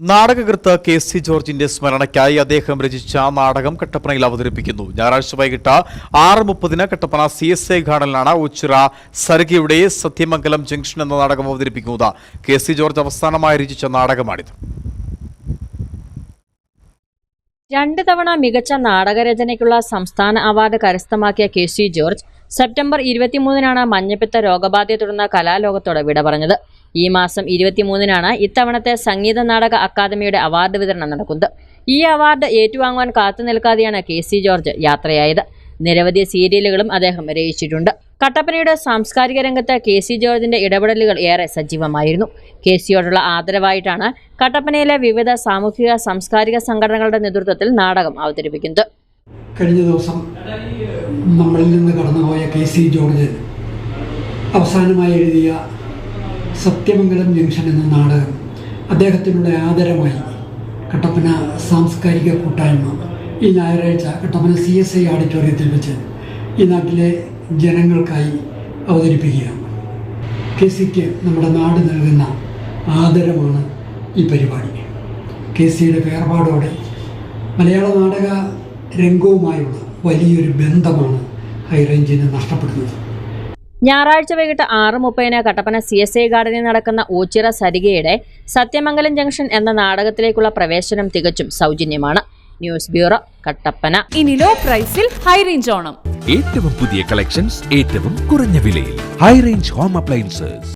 നാടകകൃത്ത് K C ജോർജിന്റെ സ്മരണയ്ക്കായി അദ്ദേഹം രചിച്ച നാടകം കട്ടപ്പനയിൽ അവതരിപ്പിക്കുന്നു. ഞായറാഴ്ച വൈകിട്ട് ആറ് മുപ്പതിന് കട്ടപ്പന സി എസ് ഐ ഗാർഡനിലാണ് ഉച്ചിറ സരകിയുടെ സത്യമംഗലം ജംഗ്ഷൻ എന്ന നാടകം അവതരിപ്പിക്കുന്നത്. കെ സി ജോർജ് അവസാനമായി രചിച്ച നാടകമാണിത്. രണ്ട് തവണ മികച്ച നാടകരചനയ്ക്കുള്ള സംസ്ഥാന അവാർഡ് കരസ്ഥമാക്കിയ കെ സി ജോർജ് സെപ്റ്റംബർ ഇരുപത്തിമൂന്നിനാണ് മഞ്ഞപ്പിത്ത രോഗബാധയെ തുടർന്ന് കലാലോകത്തോട് വിട പറഞ്ഞത്. ഈ മാസം ഇരുപത്തിമൂന്നിനാണ് ഇത്തവണത്തെ സംഗീത നാടക അക്കാദമിയുടെ അവാർഡ് വിതരണം നടക്കുന്നത്. ഈ അവാർഡ് ഏറ്റുവാങ്ങുവാൻ കാത്തു നിൽക്കാതെയാണ് കെ സി ജോർജ് യാത്രയായത്. നിരവധി സീരിയലുകളും അദ്ദേഹം രചിച്ചിട്ടുണ്ട്. കട്ടപ്പനയുടെ സാംസ്കാരിക രംഗത്ത് കെ സി ജോർജിന്റെ ഇടപെടലുകൾ ഏറെ സജീവമായിരുന്നു. കെ സിയോടുള്ള ആദരവായിട്ടാണ് കട്ടപ്പനയിലെ വിവിധ സാമൂഹിക സാംസ്കാരിക സംഘടനകളുടെ നേതൃത്വത്തിൽ നാടകം അവതരിപ്പിക്കുന്നത്. കഴിഞ്ഞ ദിവസം നമ്മളിൽ നിന്ന് കടന്നുപോയ കെ സി ജോർജ് അവസാനമായി എഴുതിയ സത്യമംഗലം ജംഗ്ഷൻ എന്ന നാടകം അദ്ദേഹത്തിനുള്ള ആദരമായി കട്ടപ്പന സാംസ്കാരിക കൂട്ടായ്മ ഈ ഞായറാഴ്ച കട്ടപ്പന സി എസ് ഐ ഓഡിറ്റോറിയത്തിൽ വെച്ച് ഈ നാട്ടിലെ ജനങ്ങൾക്കായി അവതരിപ്പിക്കുകയാണ്. കെ സിക്ക് നമ്മുടെ നാട് നൽകുന്ന ആദരമാണ് ഈ പരിപാടി. കെ സിയുടെ വേർപാടോടെ മലയാള നാടക രംഗവുമായുള്ള വലിയൊരു ബന്ധമാണ് ഹൈറേഞ്ചിന് നഷ്ടപ്പെടുന്നത്. ഞായറാഴ്ച വൈകിട്ട് ആറ് മുപ്പതിന് കട്ടപ്പന സി എസ് ഐ ഗാർഡനിൽ നടക്കുന്ന ഓച്ചിറ സരികയുടെ സത്യമംഗലം ജംഗ്ഷൻ എന്ന നാടകത്തിലേക്കുള്ള പ്രവേശനം തികച്ചും സൗജന്യമാണ്. News bureau Kattappana. ഇനി ലോ പ്രൈസിൽ ഹൈ റേഞ്ച് ഓണം. ഏറ്റവും പുതിയ കളക്ഷൻസ് ഏറ്റവും കുറഞ്ഞ വിലയിൽ. High range home appliances